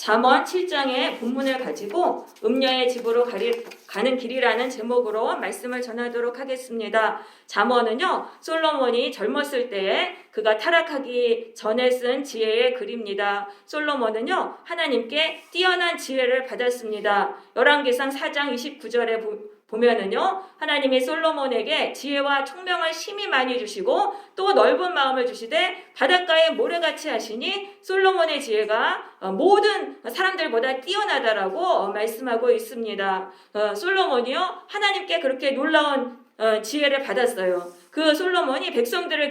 잠언 7장의 본문을 가지고 음녀의 집으로 가리, 가는 길이라는 제목으로 말씀을 전하도록 하겠습니다. 잠언은요, 솔로몬이 젊었을 때에 그가 타락하기 전에 쓴 지혜의 글입니다. 솔로몬은요, 하나님께 뛰어난 지혜를 받았습니다. 열왕기상 4장 29절에 보 면은요, 하나님이 솔로몬에게 지혜와 총명을 심히 많이 주시고 또 넓은 마음을 주시되 바닷가에 모래같이 하시니 솔로몬의 지혜가 어, 모든 사람들보다 뛰어나다라고 어, 말씀하고 있습니다. 어, 솔로몬이요, 하나님께 그렇게 놀라운 지혜를 받았어요. 그 솔로몬이 백성들을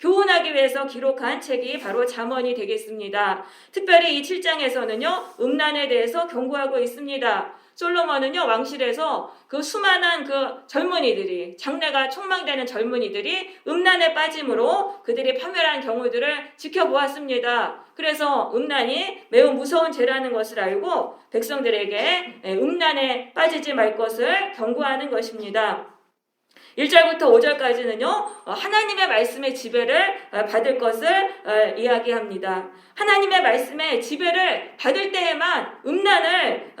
교, 훈하기 위해서 기록한 책이 바로 잠언이 되겠습니다. 특별히 이 7장에서는요, 음란에 대해서 경고하고 있습니다. 솔로몬은요 왕실에서 그 수많은 그 젊은이들이 장래가 촉망되는 젊은이들이 음란에 빠짐으로 그들이 파멸한 경우들을 지켜보았습니다. 그래서 음란이 매우 무서운 죄라는 것을 알고 백성들에게 음란에 빠지지 말 것을 경고하는 것입니다. 1절부터 5절까지는요, 어, 하나님의 말씀의 지배를 어, 받을 것을 어, 이야기합니다. 하나님의 말씀의 지배를 받을 때에만 음란을,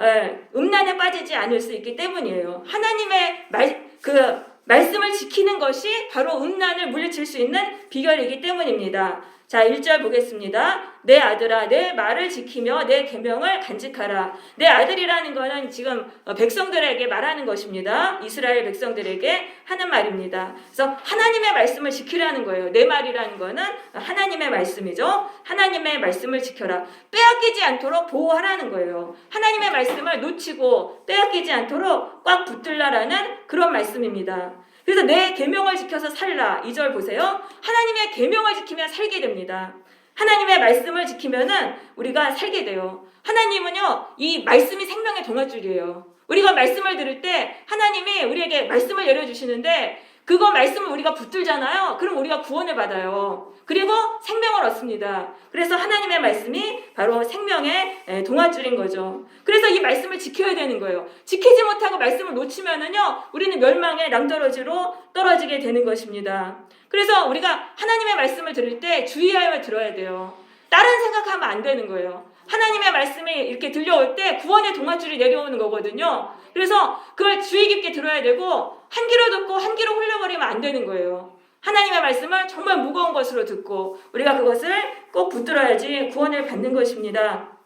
음란에 빠지지 않을 수 있기 때문이에요. 하나님의 말, 그, 말씀을 지키는 것이 바로 음란을 물리칠 수 있는 비결이기 때문입니다. 자, 1절 보겠습니다. 내 아들아, 내 말을 지키며 내 계명을 간직하라. 내 아들이라는 것은 지금 백성들에게 말하는 것입니다. 이스라엘 백성들에게 하는 말입니다. 그래서 하나님의 말씀을 지키라는 거예요. 내 말이라는 것은 하나님의 말씀이죠. 하나님의 말씀을 지켜라. 빼앗기지 않도록 보호하라는 거예요. 하나님의 말씀을 놓치고 빼앗기지 않도록 꽉 붙들라라는 그런 말씀입니다. 그래서 내 계명을 지켜서 살라. 이절 보세요. 하나님의 계명을 지키면 살게 됩니다. 하나님의 말씀을 지키면은 우리가 살게 돼요. 하나님은요, 이 말씀이 생명의 동아줄이에요. 우리가 말씀을 들을 때 하나님이 우리에게 말씀을 내려주시는데 그거 말씀을 우리가 붙들잖아요. 그럼 우리가 구원을 받아요. 그리고 생명을 얻습니다. 그래서 하나님의 말씀이 바로 생명의 동아줄인 거죠. 그래서 이 말씀을 지켜야 되는 거예요. 지키지 못하고 말씀을 놓치면은요, 우리는 멸망의 낭떠러지로 떨어지게 되는 것입니다. 그래서 우리가 하나님의 말씀을 들을 때 주의하여 들어야 돼요. 다른 생각하면 안 되는 거예요. 하나님의 말씀이 이렇게 들려올 때 구원의 동아줄이 내려오는 거거든요. 그래서 그걸 주의 깊게 들어야 되고 한 귀로 듣고 한 귀로 흘려버리면 안 되는 거예요. 하나님의 말씀을 정말 무거운 것으로 듣고 우리가 그것을 꼭 붙들어야지 구원을 받는 것입니다.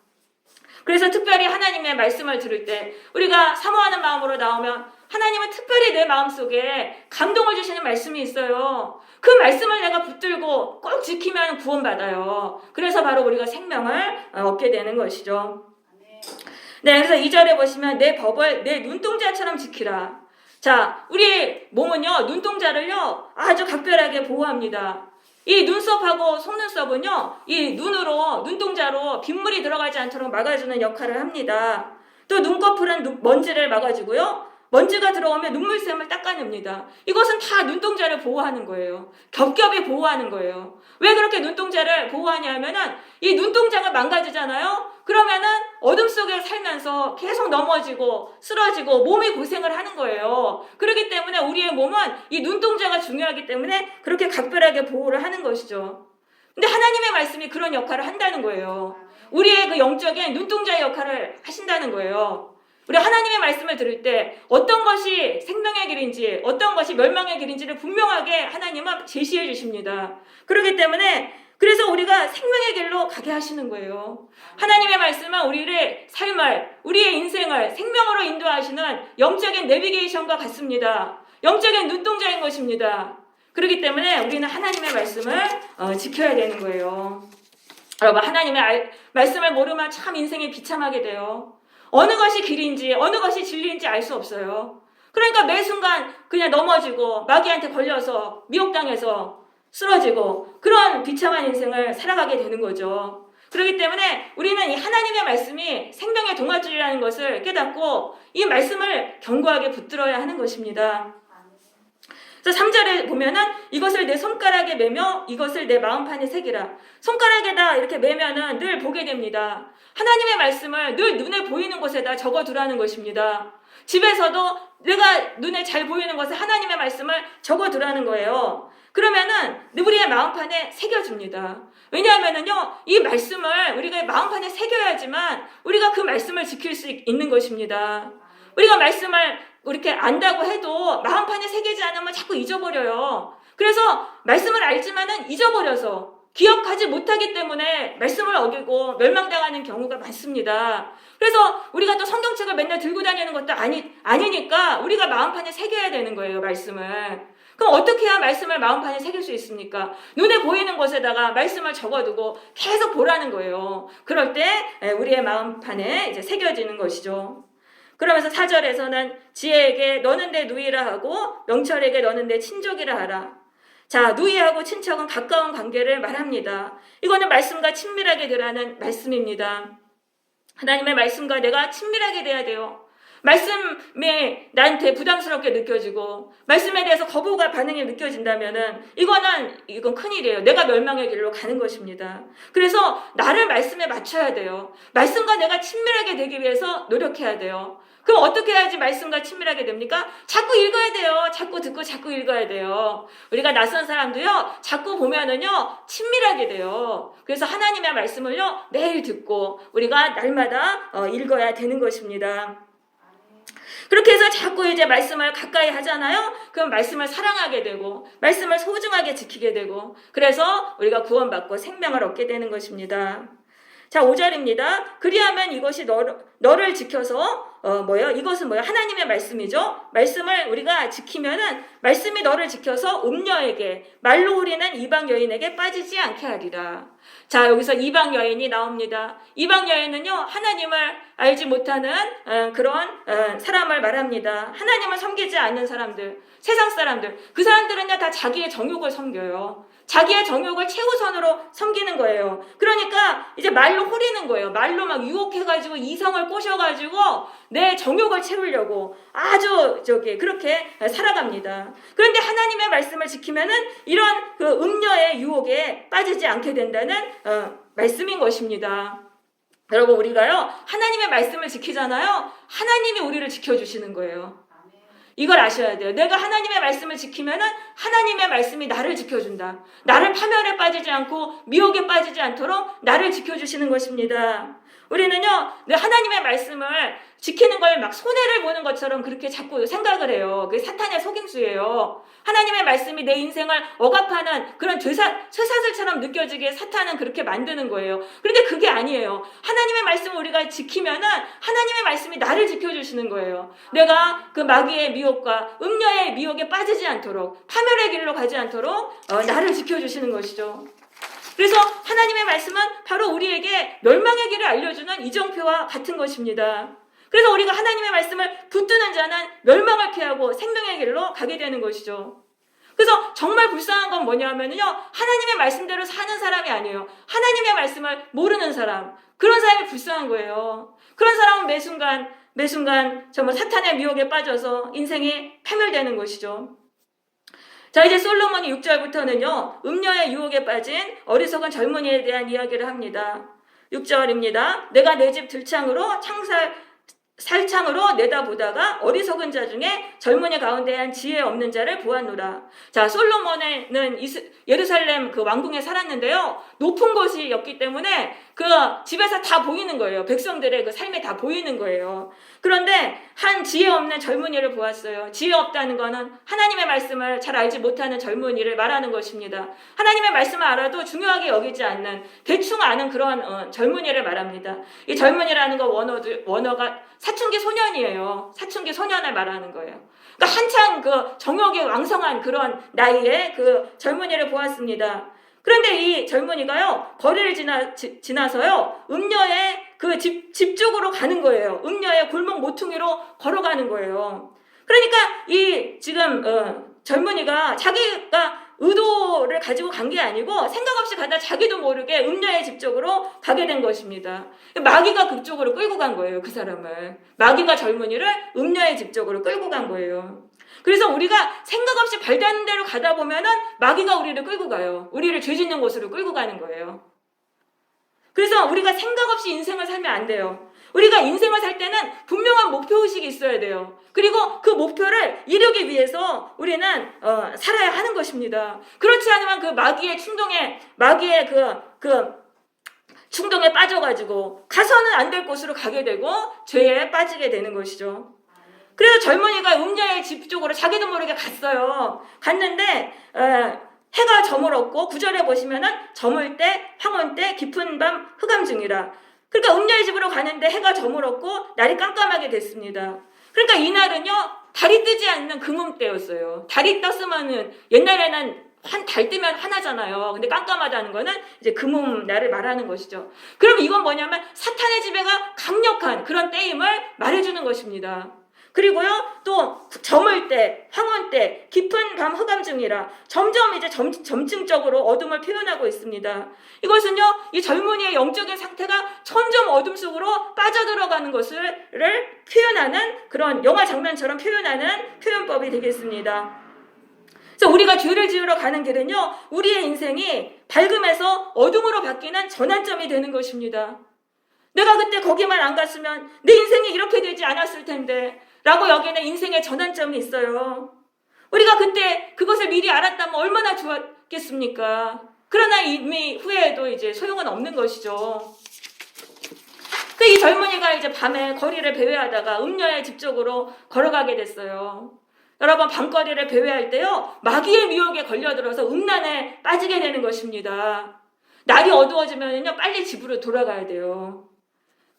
그래서 특별히 하나님의 말씀을 들을 때 우리가 사모하는 마음으로 나오면 하나님은 특별히 내 마음속에 감동을 주시는 말씀이 있어요. 그 말씀을 내가 붙들고 꼭 지키면 구원받아요. 그래서 바로 우리가 생명을 얻게 되는 것이죠. 네, 그래서 2절에 보시면 내 법을 내 눈동자처럼 지키라. 자, 우리 몸은요, 눈동자를요, 아주 각별하게 보호합니다. 이 눈썹하고 속눈썹은요, 이 눈으로, 눈동자로 빗물이 들어가지 않도록 막아주는 역할을 합니다. 또 눈꺼풀은 먼지를 막아주고요, 먼지가 들어오면 눈물샘을 닦아냅니다. 이것은 다 눈동자를 보호하는 거예요. 겹겹이 보호하는 거예요. 왜 그렇게 눈동자를 보호하냐 하면은 이 눈동자가 망가지잖아요? 그러면은 어둠 속에 살면서 계속 넘어지고 쓰러지고 몸이 고생을 하는 거예요. 그렇기 때문에 우리의 몸은 이 눈동자가 중요하기 때문에 그렇게 각별하게 보호를 하는 것이죠. 근데 하나님의 말씀이 그런 역할을 한다는 거예요. 우리의 그 영적인 눈동자의 역할을 하신다는 거예요. 우리 하나님의 말씀을 들을 때 어떤 것이 생명의 길인지 어떤 것이 멸망의 길인지를 분명하게 하나님은 제시해 주십니다. 그렇기 때문에 그래서 우리가 생명의 길로 가게 하시는 거예요. 하나님의 말씀은 우리를 삶을, 우리의 인생을 생명으로 인도하시는 영적인 내비게이션과 같습니다. 영적인 눈동자인 것입니다. 그렇기 때문에 우리는 하나님의 말씀을 어, 지켜야 되는 거예요. 여러분, 하나님의 알, 말씀을 모르면 참 인생이 비참하게 돼요. 어느 것이 길인지 어느 것이 진리인지 알 수 없어요. 그러니까 매 순간 그냥 넘어지고 마귀한테 걸려서 미혹당해서 쓰러지고 그런 비참한 인생을 살아가게 되는 거죠. 그렇기 때문에 우리는 이 하나님의 말씀이 생명의 동아줄이라는 것을 깨닫고 이 말씀을 견고하게 붙들어야 하는 것입니다. 그래서 3절에 보면은 이것을 내 손가락에 매며 이것을 내 마음판에 새기라. 손가락에다 이렇게 매면은 늘 보게 됩니다. 하나님의 말씀을 늘 눈에 보이는 곳에다 적어 두라는 것입니다. 집에서도 내가 눈에 잘 보이는 것을 하나님의 말씀을 적어 두라는 거예요. 그러면은 우리의 마음판에 새겨집니다. 왜냐하면은요, 이 말씀을 우리가 마음판에 새겨야지만 우리가 그 말씀을 지킬 수 있- 있는 것입니다. 우리가 말씀을 이렇게 안다고 해도 마음판에 새기지 않으면 자꾸 잊어버려요. 그래서 말씀을 알지만은 잊어버려서 기억하지 못하기 때문에 말씀을 어기고 멸망당하는 경우가 많습니다. 그래서 우리가 또 성경책을 맨날 들고 다니는 것도 아니, 아니니까 우리가 마음판에 새겨야 되는 거예요, 말씀을. 그럼 어떻게 해야 말씀을 마음판에 새길 수 있습니까? 눈에 보이는 곳에다가 말씀을 적어두고 계속 보라는 거예요. 그럴 때 에, 우리의 마음판에 이제 새겨지는 것이죠. 그러면서 사절에서는 지혜에게 너는 내 누이라 하고 명철에게 너는 내 친족이라 하라. 자, 누이하고 친척은 가까운 관계를 말합니다. 이거는 말씀과 친밀하게 되라는 말씀입니다. 하나님의 말씀과 내가 친밀하게 돼야 돼요. 말씀이 나한테 부담스럽게 느껴지고 말씀에 대해서 거부가 반응이 느껴진다면은 이거는 이건 큰일이에요. 내가 멸망의 길로 가는 것입니다. 그래서 나를 말씀에 맞춰야 돼요. 말씀과 내가 친밀하게 되기 위해서 노력해야 돼요. 그럼 어떻게 해야지 말씀과 친밀하게 됩니까? 자꾸 읽어야 돼요. 자꾸 듣고 자꾸 읽어야 돼요. 우리가 낯선 사람도요, 자꾸 보면은요, 친밀하게 돼요. 그래서 하나님의 말씀을요, 매일 듣고 우리가 날마다 어, 읽어야 되는 것입니다. 그렇게 해서 자꾸 이제 말씀을 가까이 하잖아요? 그럼 말씀을 사랑하게 되고, 말씀을 소중하게 지키게 되고, 그래서 우리가 구원받고 생명을 얻게 되는 것입니다. 자, 5절입니다. 그리하면 이것이 너를, 너를 지켜서, 어, 뭐요? 이것은 뭐요? 하나님의 말씀이죠? 말씀을 우리가 지키면은, 말씀이 너를 지켜서 음녀에게, 말로 우리는 이방 여인에게 빠지지 않게 하리라. 자, 여기서 이방 여인이 나옵니다. 이방 여인은요, 하나님을 알지 못하는 어, 그런 어, 사람을 말합니다. 하나님을 섬기지 않는 사람들, 세상 사람들. 그 사람들은요, 다 자기의 정욕을 섬겨요. 자기의 정욕을 최우선으로 섬기는 거예요. 그러니까 이제 말로 호리는 거예요. 말로 막 유혹해가지고 이성을 꼬셔가지고 내 정욕을 채우려고 아주 저기 그렇게 살아갑니다. 그런데 하나님의 말씀을 지키면은 이런 그 음녀의 유혹에 빠지지 않게 된다는 어, 말씀인 것입니다. 여러분 우리가요 하나님의 말씀을 지키잖아요. 하나님이 우리를 지켜주시는 거예요. 이걸 아셔야 돼요. 내가 하나님의 말씀을 지키면은 하나님의 말씀이 나를 지켜준다. 나를 파멸에 빠지지 않고 미혹에 빠지지 않도록 나를 지켜주시는 것입니다. 우리는요, 내 하나님의 말씀을 지키는 걸 막 손해를 보는 것처럼 그렇게 자꾸 생각을 해요. 그게 사탄의 속임수예요. 하나님의 말씀이 내 인생을 억압하는 그런 죄사, 쇠사슬처럼 느껴지게 사탄은 그렇게 만드는 거예요. 그런데 그게 아니에요. 하나님의 말씀을 우리가 지키면은 하나님의 말씀이 나를 지켜주시는 거예요. 내가 그 마귀의 미혹과 음녀의 미혹에 빠지지 않도록 파멸의 길로 가지 않도록 어, 나를 지켜주시는 것이죠. 그래서 하나님의 말씀은 바로 우리에게 멸망의 길을 알려주는 이정표와 같은 것입니다. 그래서 우리가 하나님의 말씀을 붙드는 자는 멸망을 피하고 생명의 길로 가게 되는 것이죠. 그래서 정말 불쌍한 건 뭐냐면요. 하나님의 말씀대로 사는 사람이 아니에요. 하나님의 말씀을 모르는 사람. 그런 사람이 불쌍한 거예요. 그런 사람은 매 순간, 매 순간 정말 사탄의 미혹에 빠져서 인생이 파멸되는 것이죠. 자, 이제 솔로몬이 6절부터는요, 음녀의 유혹에 빠진 어리석은 젊은이에 대한 이야기를 합니다. 6절입니다. 내가 내 집 들창으로 창살, 살창으로 내다보다가 어리석은 자 중에 젊은이 가운데 한 지혜 없는 자를 보았노라. 자, 솔로몬은 예루살렘 그 왕궁에 살았는데요. 높은 곳이었기 때문에 그 집에서 다 보이는 거예요. 백성들의 그 삶이 다 보이는 거예요. 그런데 한 지혜 없는 젊은이를 보았어요. 지혜 없다는 거는 하나님의 말씀을 잘 알지 못하는 젊은이를 말하는 것입니다. 하나님의 말씀을 알아도 중요하게 여기지 않는 대충 아는 그런 어, 젊은이를 말합니다. 이 젊은이라는 거 원어도, 원어가 사춘기 소년이에요. 사춘기 소년을 말하는 거예요. 그러니까 한창 그 정욕이 왕성한 그런 나이에 그 젊은이를 보았습니다. 그런데 이 젊은이가요, 거리를 지나, 지, 지나서요, 음녀의 그 집, 집 쪽으로 가는 거예요. 음녀의 골목 모퉁이로 걸어가는 거예요. 그러니까 이 지금, 어, 젊은이가 자기가 의도를 가지고 간 게 아니고 생각 없이 가다 자기도 모르게 음녀의 집 쪽으로 가게 된 것입니다. 마귀가 그쪽으로 끌고 간 거예요, 그 사람을. 마귀가 젊은이를 음녀의 집 쪽으로 끌고 간 거예요. 그래서 우리가 생각 없이 발 닿는 대로 가다 보면은 마귀가 우리를 끌고 가요. 우리를 죄 짓는 곳으로 끌고 가는 거예요. 그래서 우리가 생각 없이 인생을 살면 안 돼요. 우리가 인생을 살 때는 분명한 목표의식이 있어야 돼요. 그리고 그 목표를 이루기 위해서 우리는 어, 살아야 하는 것입니다. 그렇지 않으면 그 마귀의 충동에, 마귀의 그, 그, 충동에 빠져가지고 가서는 안 될 곳으로 가게 되고 죄에 빠지게 되는 것이죠. 그래서 젊은이가 음녀의 집 쪽으로 자기도 모르게 갔어요. 갔는데 에, 해가 저물었고 구절에 보시면은 저물 때, 황혼 때, 깊은 밤 흑암 중이라. 그러니까 음녀의 집으로 가는데 해가 저물었고 날이 깜깜하게 됐습니다. 그러니까 이날은요 달이 뜨지 않는 금음 때였어요. 달이 떴으면은 옛날에는 한달 뜨면 하나잖아요. 근데 깜깜하다는 거는 이제 금음 날을 말하는 것이죠. 그럼 이건 뭐냐면 사탄의 지배가 강력한 그런 때임을 말해주는 것입니다. 그리고요, 또 저물 때, 황혼 때, 깊은 밤 흑암 중이라 점점 이제 점, 점증적으로 어둠을 표현하고 있습니다. 이것은요, 이 젊은이의 영적인 상태가 점점 어둠 속으로 빠져들어가는 것을 를 표현하는 그런 영화 장면처럼 표현하는 표현법이 되겠습니다. 그래서 우리가 죄를 지으러 가는 길은요, 우리의 인생이 밝음에서 어둠으로 바뀌는 전환점이 되는 것입니다. 내가 그때 거기만 안 갔으면 내 인생이 이렇게 되지 않았을 텐데, 라고 여기는 인생의 전환점이 있어요. 우리가 그때 그것을 미리 알았다면 얼마나 좋았겠습니까? 그러나 이미 후회해도 이제 소용은 없는 것이죠. 그 이 젊은이가 이제 밤에 거리를 배회하다가 음녀의 집 쪽으로 걸어가게 됐어요. 여러분 밤거리를 배회할 때요 마귀의 미혹에 걸려들어서 음란에 빠지게 되는 것입니다. 날이 어두워지면요 빨리 집으로 돌아가야 돼요.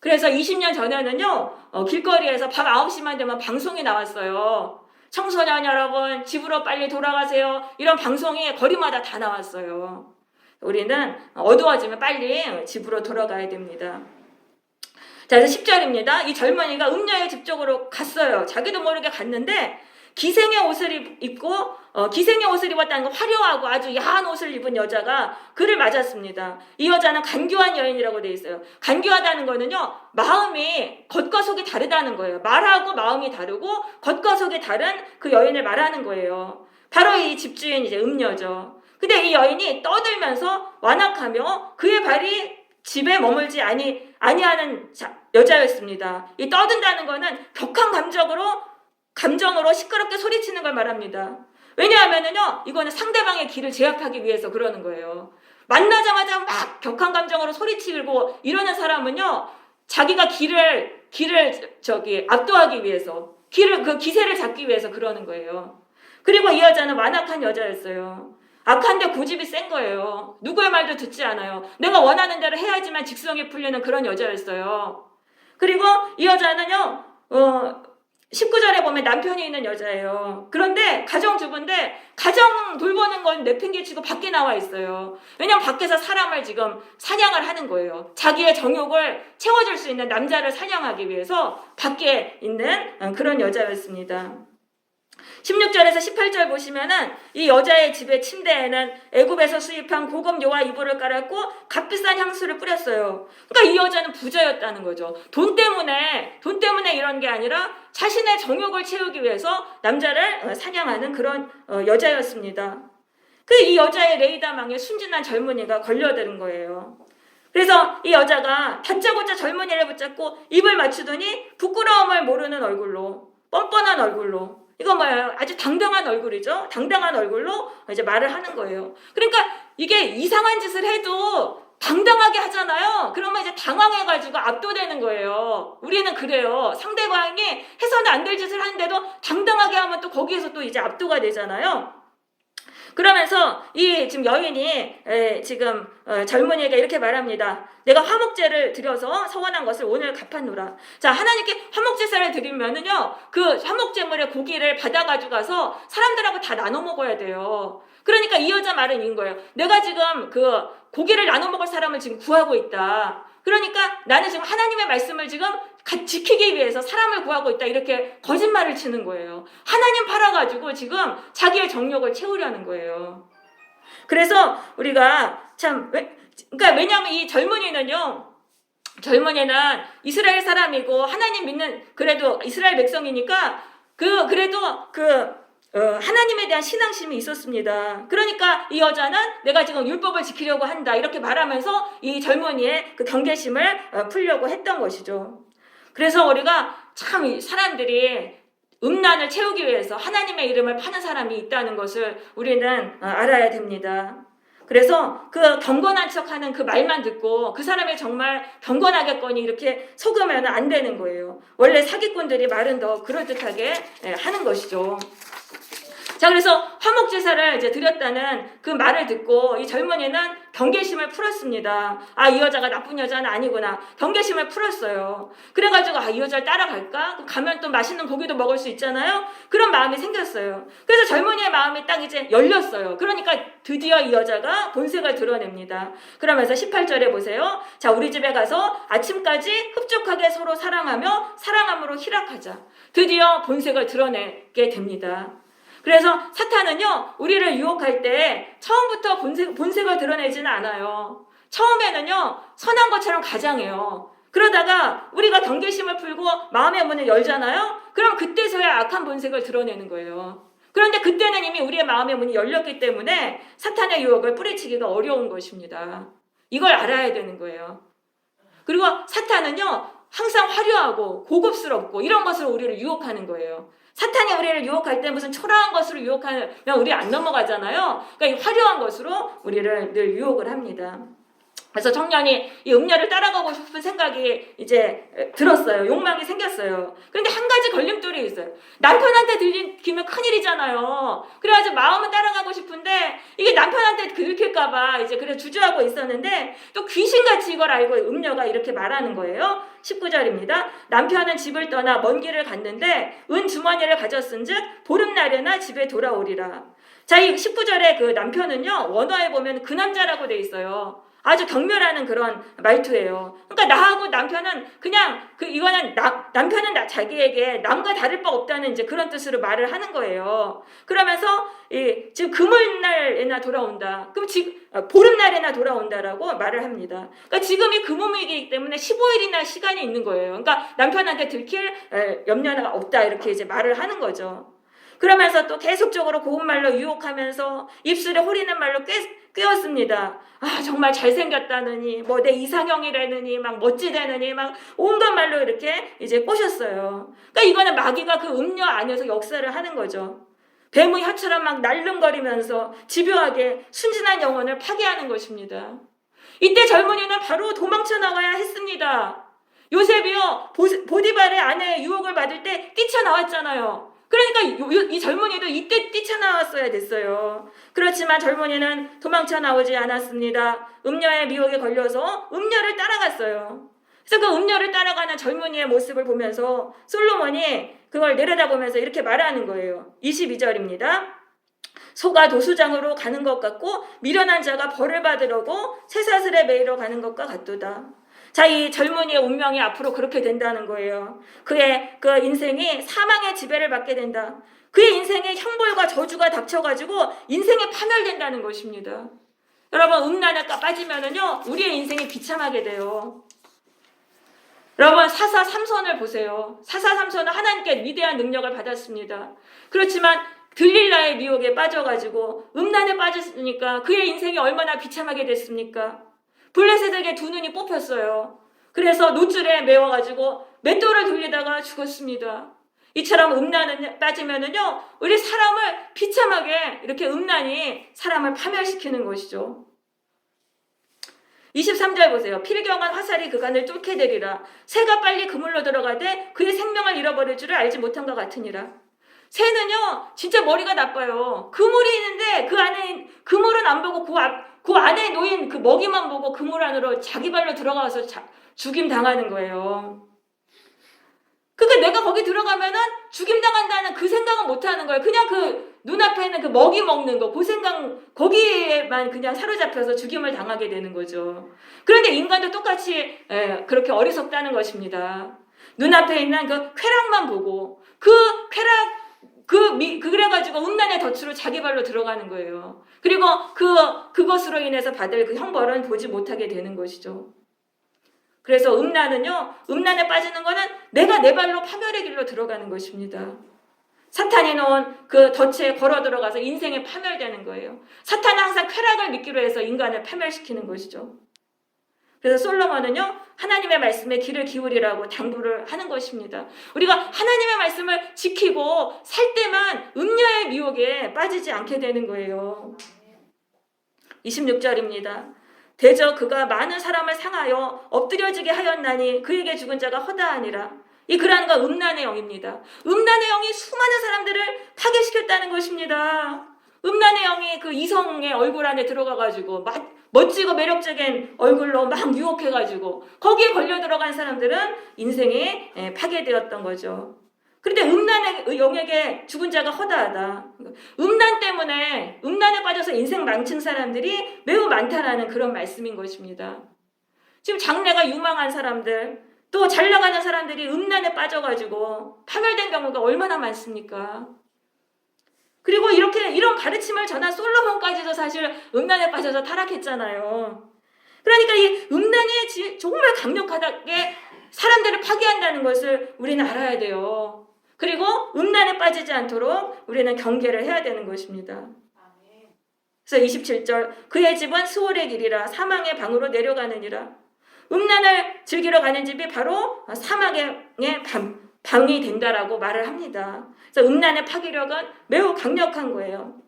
그래서 20년 전에는요 어, 길거리에서 밤 9시만 되면 방송이 나왔어요. 청소년 여러분 집으로 빨리 돌아가세요. 이런 방송이 거리마다 다 나왔어요. 우리는 어두워지면 빨리 집으로 돌아가야 됩니다. 자, 그래서 10절입니다. 이 젊은이가 음녀의 집 쪽으로 갔어요. 자기도 모르게 갔는데 기생의 옷을 입고 어, 기생의 옷을 입었다는 건 화려하고 아주 야한 옷을 입은 여자가 그를 맞았습니다. 이 여자는 간교한 여인이라고 돼 있어요. 간교하다는 거는요 마음이 겉과 속이 다르다는 거예요. 말하고 마음이 다르고 겉과 속이 다른 그 여인을 말하는 거예요. 바로 이 집주인 이제 음녀죠. 근데 이 여인이 떠들면서 완악하며 그의 발이 집에 머물지 아니 아니하는 자, 여자였습니다. 이 떠든다는 거는 격한 감정으로 감정으로 시끄럽게 소리치는 걸 말합니다. 왜냐하면은요, 이거는 상대방의 길을 제압하기 위해서 그러는 거예요. 만나자마자 막 격한 감정으로 소리치고 이러는 사람은요, 자기가 길을, 길을 저기 압도하기 위해서, 길을, 그 기세를 잡기 위해서 그러는 거예요. 그리고 이 여자는 완악한 여자였어요. 악한데 고집이 센 거예요. 누구의 말도 듣지 않아요. 내가 원하는 대로 해야지만 직성이 풀리는 그런 여자였어요. 그리고 이 여자는요, 어, 19절에 보면 남편이 있는 여자예요. 그런데 가정주부인데 가정 돌보는 건 내팽개치고 밖에 나와 있어요. 왜냐면 밖에서 사람을 지금 사냥을 하는 거예요. 자기의 정욕을 채워줄 수 있는 남자를 사냥하기 위해서 밖에 있는 어, 그런 여자였습니다. 16절에서 18절 보시면은 이 여자의 집의 침대에는 애굽에서 수입한 고급 요와 이불을 깔았고 값비싼 향수를 뿌렸어요. 그러니까 이 여자는 부자였다는 거죠. 돈 때문에 돈 때문에 이런 게 아니라 자신의 정욕을 채우기 위해서 남자를 어, 사냥하는 그런 어, 여자였습니다. 그 이 여자의 레이다망에 순진한 젊은이가 걸려드는 거예요. 그래서 이 여자가 다짜고짜 젊은이를 붙잡고 입을 맞추더니 부끄러움을 모르는 얼굴로 뻔뻔한 얼굴로 이거 뭐예요? 아주 당당한 얼굴이죠. 당당한 얼굴로 이제 말을 하는 거예요. 그러니까 이게 이상한 짓을 해도 당당하게 하잖아요. 그러면 이제 당황해가지고 압도되는 거예요. 우리는 그래요. 상대방이 해서는 안 될 짓을 하는데도 당당하게 하면 또 거기에서 또 이제 압도가 되잖아요. 그러면서 이 지금 여인이 에, 지금 어, 젊은이에게 이렇게 말합니다. 내가 화목제를 드려서 서원한 것을 오늘 갚았노라. 자 하나님께 화목제사를 드리면은요 그 화목제물의 고기를 받아가지고 가서 사람들하고 다 나눠 먹어야 돼요. 그러니까 이 여자 말은 이인 거예요. 내가 지금 그 고기를 나눠 먹을 사람을 지금 구하고 있다. 그러니까 나는 지금 하나님의 말씀을 지금 가- 지키기 위해서 사람을 구하고 있다 이렇게 거짓말을 치는 거예요. 하나님 팔아가지고 지금 자기의 정욕을 채우려는 거예요. 그래서 우리가 참 왜, 그러니까 왜냐하면 이 젊은이는요. 젊은이는 이스라엘 사람이고 하나님 믿는 그래도 이스라엘 백성이니까 그 그래도 그 어, 하나님에 대한 신앙심이 있었습니다. 그러니까 이 여자는 내가 지금 율법을 지키려고 한다 이렇게 말하면서 이 젊은이의 그 경계심을 어, 풀려고 했던 것이죠. 그래서 우리가 참이 사람들이 음란을 채우기 위해서 하나님의 이름을 파는 사람이 있다는 것을 우리는 어, 알아야 됩니다. 그래서 그 경건한 척 하는 그 말만 듣고 그 사람이 정말 경건하겠거니 이렇게 속으면 안 되는 거예요. 원래 사기꾼들이 말은 더 그럴듯하게 예, 하는 것이죠. 자, 그래서 화목 제사를 이제 드렸다는 그 말을 듣고 이 젊은이는 경계심을 풀었습니다. 아, 이 여자가 나쁜 여자는 아니구나. 경계심을 풀었어요. 그래가지고 아, 이 여자를 따라갈까? 가면 또 맛있는 고기도 먹을 수 있잖아요. 그런 마음이 생겼어요. 그래서 젊은이의 마음이 딱 이제 열렸어요. 그러니까 드디어 이 여자가 본색을 드러냅니다. 그러면서 18절에 보세요. 자, 우리 집에 가서 아침까지 흡족하게 서로 사랑하며 사랑함으로 희락하자. 드디어 본색을 드러내게 됩니다. 그래서 사탄은요, 우리를 유혹할 때 처음부터 본색, 본색을 드러내지는 않아요. 처음에는요, 선한 것처럼 가장해요. 그러다가 우리가 경계심을 풀고 마음의 문을 열잖아요? 그럼 그때서야 악한 본색을 드러내는 거예요. 그런데 그때는 이미 우리의 마음의 문이 열렸기 때문에 사탄의 유혹을 뿌리치기가 어려운 것입니다. 이걸 알아야 되는 거예요. 그리고 사탄은요, 항상 화려하고 고급스럽고 이런 것으로 우리를 유혹하는 거예요. 사탄이 우리를 유혹할 때 무슨 초라한 것으로 유혹하면 우리 안 넘어가잖아요. 그러니까 이 화려한 것으로 우리를 늘 유혹을 합니다. 그래서 청년이 이 음녀를 따라가고 싶은 생각이 이제 들었어요. 욕망이 생겼어요. 그런데 한 가지 걸림돌이 있어요. 남편한테 들키면 큰일이잖아요. 그래가지고 마음은 따라가고 싶은데 이게 남편한테 들킬까봐 이제 그래 주저하고 있었는데 또 귀신같이 이걸 알고 음녀가 이렇게 말하는 거예요. 19절입니다. 남편은 집을 떠나 먼 길을 갔는데 은 주머니를 가졌은 즉 보름날에나 집에 돌아오리라. 자, 이 19절에 그 남편은요, 원어에 보면 그 남자라고 돼 있어요. 아주 경멸하는 그런 말투예요. 그러니까 나하고 남편은 그냥 그 이거는 나, 남편은 나, 자기에게 남과 다를 바 없다는 이제 그런 뜻으로 말을 하는 거예요. 그러면서 이, 지금 금요일날에나 돌아온다. 그럼 지금 아, 보름날에나 돌아온다라고 말을 합니다. 그러니까 지금이 금요일이기 때문에 15일이나 시간이 있는 거예요. 그러니까 남편한테 들킬 에, 염려가 없다 이렇게 이제 말을 하는 거죠. 그러면서 또 계속적으로 고운 말로 유혹하면서 입술에 호리는 말로 꿰, 꿰었습니다. 아 정말 잘생겼다느니 뭐 내 이상형이라느니 막 멋지다느니 막 온갖 말로 이렇게 이제 꼬셨어요. 그러니까 이거는 마귀가 그 음료 안에서 역사를 하는 거죠. 뱀의 혀처럼 막 날름거리면서 집요하게 순진한 영혼을 파괴하는 것입니다. 이때 젊은이는 바로 도망쳐 나와야 했습니다. 요셉이요 보- 보디발의 아내의 유혹을 받을 때 뛰쳐나왔잖아요. 그러니까 이 젊은이도 이때 뛰쳐나왔어야 됐어요. 그렇지만 젊은이는 도망쳐 나오지 않았습니다. 음녀의 미혹에 걸려서 음녀를 따라갔어요. 그래서 그 음녀를 따라가는 젊은이의 모습을 보면서 솔로몬이 그걸 내려다보면서 이렇게 말하는 거예요. 22절입니다. 소가 도수장으로 가는 것 같고 미련한 자가 벌을 받으려고 쇠사슬에 매이러 가는 것과 같도다. 자, 이 젊은이의 운명이 앞으로 그렇게 된다는 거예요. 그의 그 인생이 사망의 지배를 받게 된다. 그의 인생에 형벌과 저주가 닥쳐가지고 인생이 파멸된다는 것입니다. 여러분, 음란에 빠지면은요, 우리의 인생이 비참하게 돼요. 여러분, 사사 삼손을 보세요. 사사 삼손은 하나님께 위대한 능력을 받았습니다. 그렇지만 들릴라의 미혹에 빠져가지고 음란에 빠졌으니까 그의 인생이 얼마나 비참하게 됐습니까? 블레셋에게 두 눈이 뽑혔어요. 그래서 노줄에 매워가지고 맷돌을 돌리다가 죽었습니다. 이처럼 음란에 빠지면은요, 우리 사람을 비참하게 이렇게 음란이 사람을 파멸시키는 것이죠. 23절 보세요. 필경한 화살이 그간을 뚫게 되리라. 새가 빨리 그물로 들어가되 그의 생명을 잃어버릴 줄을 알지 못한 것 같으니라. 새는요, 진짜 머리가 나빠요. 그물이 있는데 그 안에 그물은 안 보고 그, 앞, 그 안에 놓인 그 먹이만 보고 그물 안으로 자기 발로 들어가서 자, 죽임 당하는 거예요. 그러니까 내가 거기 들어가면은 죽임 당한다는 그 생각은 못 하는 거예요. 그냥 그 눈앞에 있는 그 먹이 먹는 거, 그 생각, 거기에만 그냥 사로잡혀서 죽임을 당하게 되는 거죠. 그런데 인간도 똑같이 예, 그렇게 어리석다는 것입니다. 눈앞에 있는 그 쾌락만 보고 그 쾌락 그 미, 그래가지고 음란의 덫으로 자기 발로 들어가는 거예요. 그리고 그 그것으로 인해서 받을 그 형벌은 보지 못하게 되는 것이죠. 그래서 음란은요, 음란에 빠지는 거는 내가 내 발로 파멸의 길로 들어가는 것입니다. 사탄이 놓은 그 덫에 걸어 들어가서 인생에 파멸되는 거예요. 사탄은 항상 쾌락을 믿기로 해서 인간을 파멸시키는 것이죠. 그래서 솔로몬은요, 하나님의 말씀에 귀를 기울이라고 당부를 하는 것입니다. 우리가 하나님의 말씀을 지키고 살 때만 음녀의 미혹에 빠지지 않게 되는 거예요. 26절입니다. 대저 그가 많은 사람을 상하여 엎드려지게 하였나니 그에게 죽은 자가 허다하니라. 이 그란과 음란의 영입니다. 음란의 영이 수많은 사람들을 파괴시켰다는 것입니다. 음란의 영이 그 이성의 얼굴 안에 들어가가지고 막 멋지고 매력적인 얼굴로 막 유혹해가지고 거기에 걸려 들어간 사람들은 인생이 예, 파괴되었던 거죠. 그런데 음란의 영에게 죽은 자가 허다하다. 음란 때문에 음란에 빠져서 인생 망친 사람들이 매우 많다라는 그런 말씀인 것입니다. 지금 장래가 유망한 사람들, 또 잘 나가는 사람들이 음란에 빠져가지고 파멸된 경우가 얼마나 많습니까? 그리고 이렇게 이런 가르침을 전한 솔로몬까지도 사실 음란에 빠져서 타락했잖아요. 그러니까 이 음란이 지- 정말 강력하게 사람들을 파괴한다는 것을 우리는 알아야 돼요. 그리고 음란에 빠지지 않도록 우리는 경계를 해야 되는 것입니다. 그래서 27절 그의 집은 수월의 길이라 사망의 방으로 내려가느니라. 음란을 즐기러 가는 집이 바로 사막의 밤, 방이 된다라고 말을 합니다. 그래서 음란의 파괴력은 매우 강력한 거예요.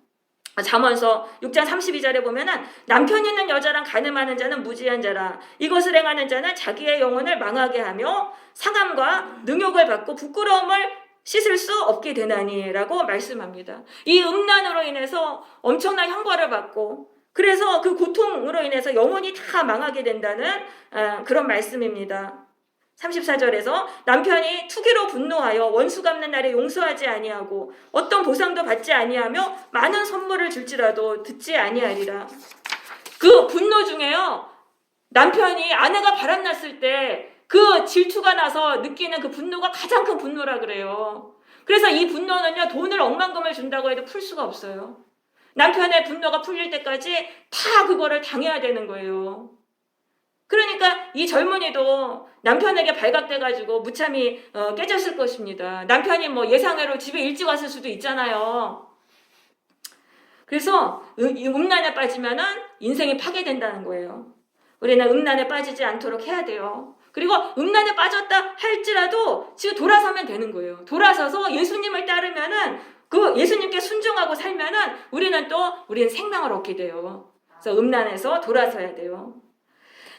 잠언서 6장 32절에 보면은 남편 있는 여자랑 가늠하는 자는 무지한 자라 이것을 행하는 자는 자기의 영혼을 망하게 하며 상함과 능욕을 받고 부끄러움을 씻을 수 없게 되나니라고 말씀합니다. 이 음란으로 인해서 엄청난 형벌을 받고 그래서 그 고통으로 인해서 영혼이 다 망하게 된다는 아, 그런 말씀입니다. 34절에서 남편이 투기로 분노하여 원수 갚는 날에 용서하지 아니하고 어떤 보상도 받지 아니하며 많은 선물을 줄지라도 듣지 아니하리라. 그 분노 중에요. 남편이 아내가 바람났을 때 그 질투가 나서 느끼는 그 분노가 가장 큰 분노라 그래요. 그래서 이 분노는요, 돈을 억만금을 준다고 해도 풀 수가 없어요. 남편의 분노가 풀릴 때까지 다 그거를 당해야 되는 거예요. 그러니까 이 젊은이도 남편에게 발각돼가지고 무참히 어, 깨졌을 것입니다. 남편이 뭐 예상외로 집에 일찍 왔을 수도 있잖아요. 그래서 음- 이 음란에 빠지면은 인생이 파괴된다는 거예요. 우리는 음란에 빠지지 않도록 해야 돼요. 그리고 음란에 빠졌다 할지라도 지금 돌아서면 되는 거예요. 돌아서서 예수님을 따르면은 그 예수님께 순종하고 살면은 우리는 또 우리는 생명을 얻게 돼요. 그래서 음란에서 돌아서야 돼요.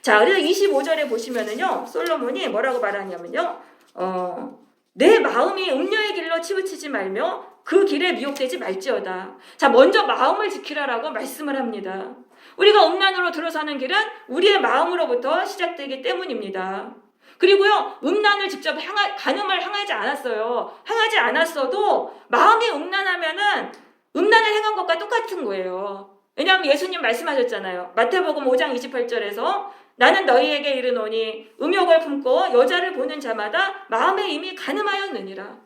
자, 그래서 25절에 보시면은요, 솔로몬이 뭐라고 말하냐면요, 어, 내 마음이 음녀의 길로 치우치지 말며 그 길에 미혹되지 말지어다. 자, 먼저 마음을 지키라라고 말씀을 합니다. 우리가 음란으로 들어서는 길은 우리의 마음으로부터 시작되기 때문입니다. 그리고요, 음란을 직접 향하, 간음을 향하지 않았어요. 향하지 않았어도 마음이 음란하면은 음란을 행한 것과 똑같은 거예요. 왜냐하면 예수님 말씀하셨잖아요. 마태복음 5장 28절에서 나는 너희에게 이르노니 음욕을 품고 여자를 보는 자마다 마음에 이미 가늠하였느니라.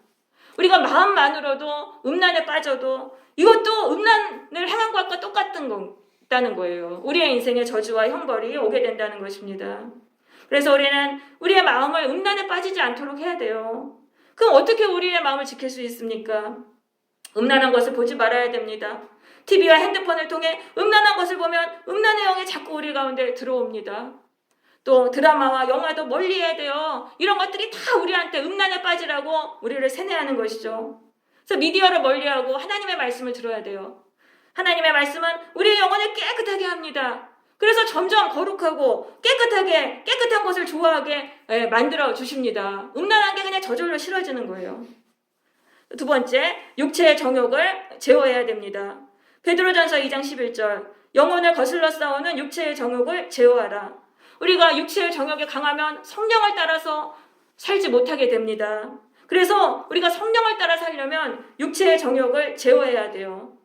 우리가 마음만으로도 음란에 빠져도 이것도 음란을 행한 것과 똑같은 거다는 거예요. 우리의 인생에 저주와 형벌이 오게 된다는 것입니다. 그래서 우리는 우리의 마음을 음란에 빠지지 않도록 해야 돼요. 그럼 어떻게 우리의 마음을 지킬 수 있습니까? 음란한 것을 보지 말아야 됩니다. TV와 핸드폰을 통해 음란한 것을 보면 음란의 영이 자꾸 우리 가운데 들어옵니다. 또 드라마와 영화도 멀리 해야 돼요. 이런 것들이 다 우리한테 음란에 빠지라고 우리를 세뇌하는 것이죠. 그래서 미디어를 멀리하고 하나님의 말씀을 들어야 돼요. 하나님의 말씀은 우리의 영혼을 깨끗하게 합니다. 그래서 점점 거룩하고 깨끗하게 깨끗한 것을 좋아하게 예, 만들어 주십니다. 음란한 게 그냥 저절로 싫어지는 거예요. 두 번째, 육체의 정욕을 제어해야 됩니다. 베드로전서 2장 11절 영혼을 거슬러 싸우는 육체의 정욕을 제어하라. 우리가 육체의 정욕이 강하면 성령을 따라서 살지 못하게 됩니다. 그래서 우리가 성령을 따라 살려면 육체의 정욕을 제어해야 돼요.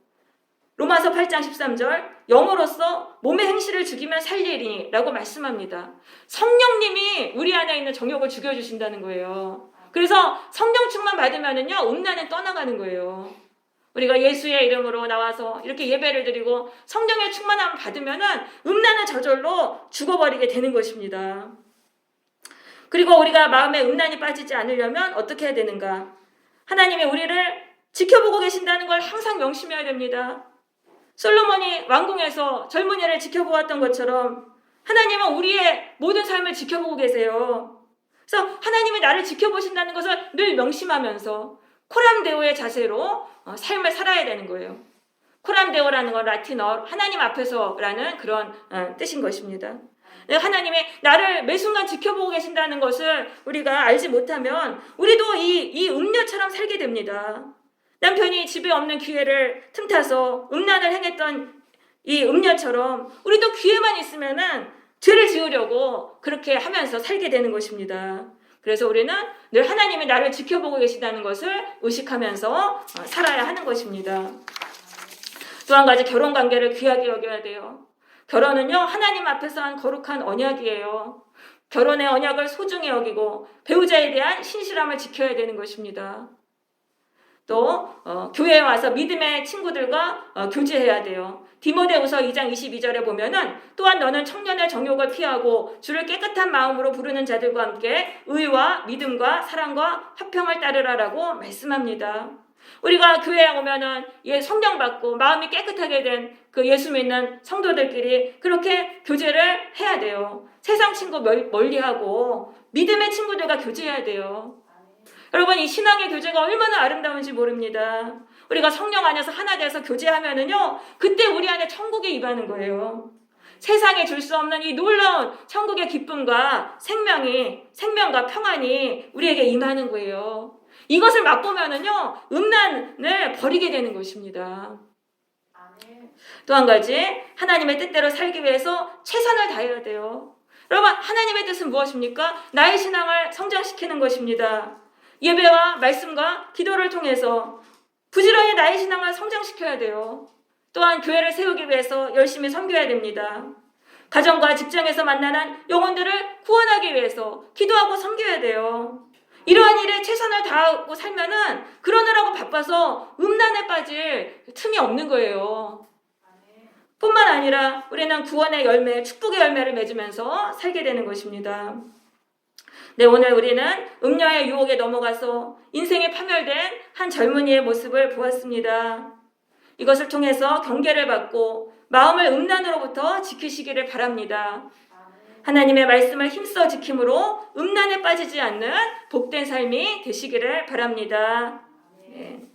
로마서 8장 13절 영으로서 몸의 행실을 죽이면 살리니 라고 말씀합니다. 성령님이 우리 안에 있는 정욕을 죽여 주신다는 거예요. 그래서 성령 충만 받으면은요, 음란은 떠나가는 거예요. 우리가 예수의 이름으로 나와서 이렇게 예배를 드리고 성령의 충만함을 받으면은 음란은 저절로 죽어버리게 되는 것입니다. 그리고 우리가 마음에 음란이 빠지지 않으려면 어떻게 해야 되는가? 하나님이 우리를 지켜보고 계신다는 걸 항상 명심해야 됩니다. 솔로몬이 왕궁에서 젊은이를 지켜보았던 것처럼 하나님은 우리의 모든 삶을 지켜보고 계세요. 그래서 하나님이 나를 지켜보신다는 것을 늘 명심하면서 코람데오의 자세로 어, 삶을 살아야 되는 거예요. 코람데오라는 건 라틴어 하나님 앞에서라는 그런 어, 뜻인 것입니다. 네, 하나님이 나를 매 순간 지켜보고 계신다는 것을 우리가 알지 못하면 우리도 이, 이 음녀처럼 살게 됩니다. 남편이 집에 없는 기회를 틈타서 음란을 행했던 이 음녀처럼 우리도 기회만 있으면은 죄를 지으려고 그렇게 하면서 살게 되는 것입니다. 그래서 우리는 늘 하나님이 나를 지켜보고 계시다는 것을 의식하면서 어, 살아야 하는 것입니다. 또 한 가지 결혼 관계를 귀하게 여겨야 돼요. 결혼은요, 하나님 앞에서 한 거룩한 언약이에요. 결혼의 언약을 소중히 여기고 배우자에 대한 신실함을 지켜야 되는 것입니다. 또 어, 교회에 와서 믿음의 친구들과 어, 교제해야 돼요. 디모데후서 2장 22절에 보면은 또한 너는 청년의 정욕을 피하고 주를 깨끗한 마음으로 부르는 자들과 함께 의와 믿음과 사랑과 화평을 따르라라고 말씀합니다. 우리가 교회에 오면은 예 성령 받고 마음이 깨끗하게 된 그 예수 믿는 성도들끼리 그렇게 교제를 해야 돼요. 세상 친구 멀- 멀리하고 믿음의 친구들과 교제해야 돼요. 여러분 이 신앙의 교제가 얼마나 아름다운지 모릅니다. 우리가 성령 안에서 하나 돼서 교제하면은요 그때 우리 안에 천국에 임하는 거예요. 세상에 줄 수 없는 이 놀라운 천국의 기쁨과 생명이 생명과 평안이 우리에게 임하는 거예요. 이것을 맛보면은요 음란을 버리게 되는 것입니다. 또 한 가지 하나님의 뜻대로 살기 위해서 최선을 다해야 돼요. 여러분 하나님의 뜻은 무엇입니까? 나의 신앙을 성장시키는 것입니다. 예배와 말씀과 기도를 통해서 부지런히 나의 신앙을 성장시켜야 돼요. 또한 교회를 세우기 위해서 열심히 섬겨야 됩니다. 가정과 직장에서 만나는 영혼들을 구원하기 위해서 기도하고 섬겨야 돼요. 이러한 일에 최선을 다하고 살면은 그러느라고 바빠서 음란에 빠질 틈이 없는 거예요. 뿐만 아니라 우리는 구원의 열매, 축복의 열매를 맺으면서 살게 되는 것입니다. 네, 오늘 우리는 음녀의 유혹에 넘어가서 인생에 파멸된 한 젊은이의 모습을 보았습니다. 이것을 통해서 경계를 받고 마음을 음란으로부터 지키시기를 바랍니다. 하나님의 말씀을 힘써 지킴으로 음란에 빠지지 않는 복된 삶이 되시기를 바랍니다. 네.